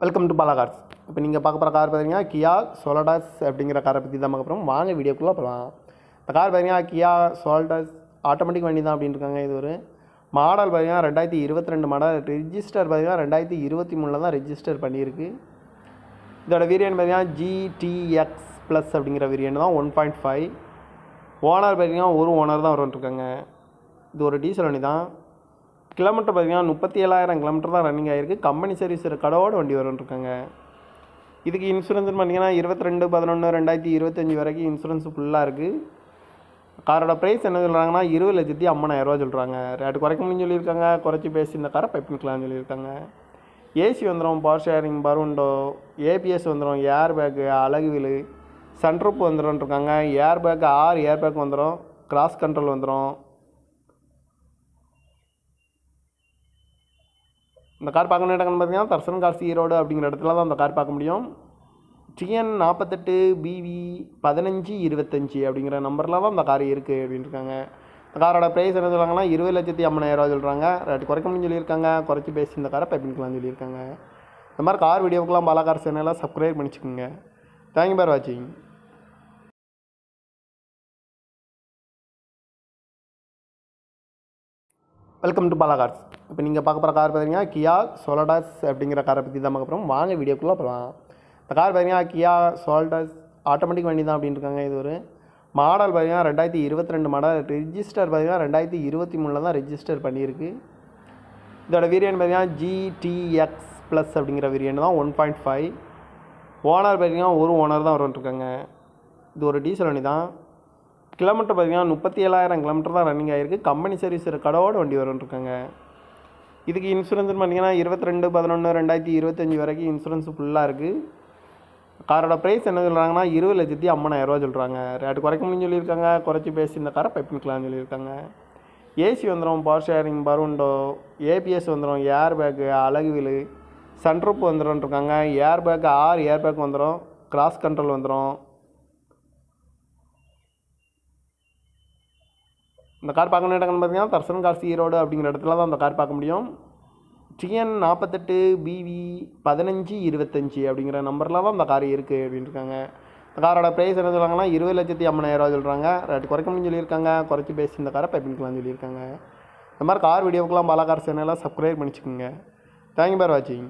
Welcome to Bala cars இப்போ நீங்கள் பார்க்க போகிற கார் பார்த்தீங்கன்னா கியா சோலடாஸ் அப்படிங்கிற காரை பற்றி தான் பார்க்க போகிறோம் வாங்க வீடியோக்குள்ளே போகலாம் இந்த கார் பார்த்தீங்கன்னா கியா சோல்டாஸ் ஆட்டோமேட்டிக் வண்டி தான் அப்படின்னு இருக்காங்க இது ஒரு. மாடல் பார்த்தீங்கன்னா ரெண்டாயிரத்தி இருபத்தி ரெண்டு மாடல் ரிஜிஸ்டர் பார்த்தீங்கன்னா ரெண்டாயிரத்தி இருபத்தி மூணில் தான் ரெஜிஸ்டர் பண்ணியிருக்கு. இதோட வேரியன்ட் பார்த்தீங்கன்னா ஜிடிஎக்ஸ் ப்ளஸ் அப்படிங்கிற வேரியன்ட் தான் ஒன் பாயிண்ட் ஃபைவ் ஓனர் பார்த்தீங்கன்னா ஒரு ஓனர் தான் வரும்ன்ட்ருக்காங்க இது ஒரு டீசல் வண்டி தான். கிலோமீட்டர் பார்த்தீங்கன்னா முப்பத்தி ஏழாயிரம் கிலோமீட்டர் தான் ரன்னிங் ஆகிருக்கு கம்பெனி சர்வீஸ் கடவோட வண்டி வரும்ன்ருக்காங்க இதுக்கு இன்சூரன்ஸ் பார்த்தீங்கன்னா இருபத்தி ரெண்டு பதினொன்று ரெண்டாயிரத்தி இருபத்தஞ்சி வரைக்கும் இன்சூரன்ஸ் ஃபுல்லாக இருக்குது காரோட ப்ரைஸ் என்ன சொல்கிறாங்கன்னா இருபது லட்சத்தி ஐம்பதாயிரரூவா சொல்கிறாங்க ரேட்டு குறைக்க முடியும் சொல்லியிருக்காங்க. குறைச்சி பேசி இந்த காரை பைப்பிக்கலாம்னு சொல்லியிருக்காங்க. ஏசி வந்துடும் பவர் ஷேரிங் பருண்டோ ஏபிஎஸ் வந்துடும் ஏர் பேக்கு அழகு வீலு வந்துடும் இருக்காங்க ஏர் பேக்கு ஆறு ஏர் பேக் வந்துடும் கிராஸ் கண்ட்ரோல் வந்துடும் இந்த கார் பார்க்கணும் இடங்கள்னு பார்த்தீங்கன்னா தர்சன் கார்ஸ் ஈரோடு அப்படிங்கிற இடத்துல தான் அந்த கார் பார்க்க முடியும். டிஎன் நாற்பத்தெட்டு பிவி பதினஞ்சு இருபத்தஞ்சி அப்படிங்கிற நம்பரில் தான் அந்த கார் இருக்குது அப்படின்னு இருக்காங்க. இந்த காரோட ப்ரைஸ் என்ன சொல்கிறாங்கன்னா இருபது லட்சத்தி ஐம்பதாயிரரூவா சொல்கிறாங்க ரேட்டு குறைக்க முடியும் சொல்லியிருக்காங்க. குறைச்சி பேசி இந்த காரை பைப்பிங்கலாம்னு சொல்லியிருக்காங்க. இந்த மாதிரி கார் வீடியோக்கெலாம் பாலா கார் சேனலாக சப்ஸ்கிரைப் பண்ணிச்சுக்கோங்க தேங்க்யூ பார் வாட்சிங் வெல்கம் டு பாலா கார்ஸ் இப்போ நீங்கள் பார்க்க போகிற கார் பார்த்தீங்கன்னா கியா சோலடாஸ் அப்படிங்கிற காரை பற்றி தான் பார்க்க போகிறோம் வாங்க வீடியோக்குள்ளே போகலாம் இந்த கார் பார்த்தீங்கன்னா கியா சோல்டாஸ் ஆட்டோமேட்டிக் வண்டி தான் அப்படின்னு இருக்காங்க இது ஒரு. மாடல் பார்த்தீங்கன்னா ரெண்டாயிரத்தி இருபத்தி ரெண்டு மாடல் ரிஜிஸ்டர் பார்த்தீங்கன்னா ரெண்டாயிரத்தி இருபத்தி மூணில் தான் ரெஜிஸ்டர் பண்ணியிருக்கு. இதோட வேரியன்ட் பார்த்தீங்கன்னா ஜிடிஎக்ஸ் ப்ளஸ் அப்படிங்கிற வேரியன்ட் தான் ஒன் பாயிண்ட் ஃபைவ் ஓனர் பார்த்தீங்கன்னா ஒரு ஓனர் தான் வரும்ன்ட்ருக்காங்க இது ஒரு டீசல் வண்டி தான். கிலோமீட்டர் பார்த்தீங்கன்னா முப்பத்தி ஏழாயிரம் கிலோமீட்டர் தான் ரன்னிங் ஆகிருக்கு கம்பெனி சர்வீஸ் கடவோட வண்டி வரும்ன்ட்ருக்காங்க இதுக்கு இன்சூரன்ஸ் பார்த்தீங்கன்னா இருபத்தி ரெண்டு பதினொன்று ரெண்டாயிரத்தி இருபத்தஞ்சி வரைக்கும் இன்சூரன்ஸ் ஃபுல்லாக இருக்குது காரோட ப்ரைஸ் என்ன சொல்கிறாங்கன்னா இருபது லட்சத்தி ஐம்பதாயிரரூவா சொல்கிறாங்க ரேட்டு குறைக்க முடியும்னு சொல்லியிருக்காங்க. குறைச்சி பேசி இந்த காரை பைப்பிக்கலாம்னு சொல்லியிருக்காங்க. ஏசி வந்துடும் பவர் ஷேரிங் பருண்டோ ஏபிஎஸ் வந்துடும் ஏர் பேக்கு அழகு வீலு சன்ரூப் வந்துடும்ன்ருக்காங்க ஏர் பேக்கு ஆறு ஏர் பேக் வந்துடும் கிராஸ் கண்ட்ரோல் வந்துடும் இந்த கார் பார்க்கணும் இடங்கள்னு பார்த்தீங்கன்னா தர்சன் கார்ஸ் ஈரோடு அப்படிங்கிற இடத்துல தான் அந்த கார் பார்க்க முடியும். டிஎன் நாற்பத்தெட்டு பிவி பதினஞ்சு இருபத்தஞ்சி அப்படிங்கிற நம்பரில் தான் அந்த கார் இருக்குது அப்படின்னு இருக்காங்க. இந்த காரோட ப்ரைஸ் என்ன சொல்கிறாங்கன்னா இருபது லட்சத்தி ஐம்பதாயிரரூவா சொல்கிறாங்க ரேட்டு குறைக்க முடியும் சொல்லியிருக்காங்க. குறைச்சி பேசி இந்த காரை பைப்பிங்கலாம்னு சொல்லியிருக்காங்க. இந்த மாதிரி கார் வீடியோக்கெலாம் பாலா கார் சேனலாக சப்ஸ்கிரைப் பண்ணிச்சுக்கோங்க தேங்க்யூ பார் வாட்சிங்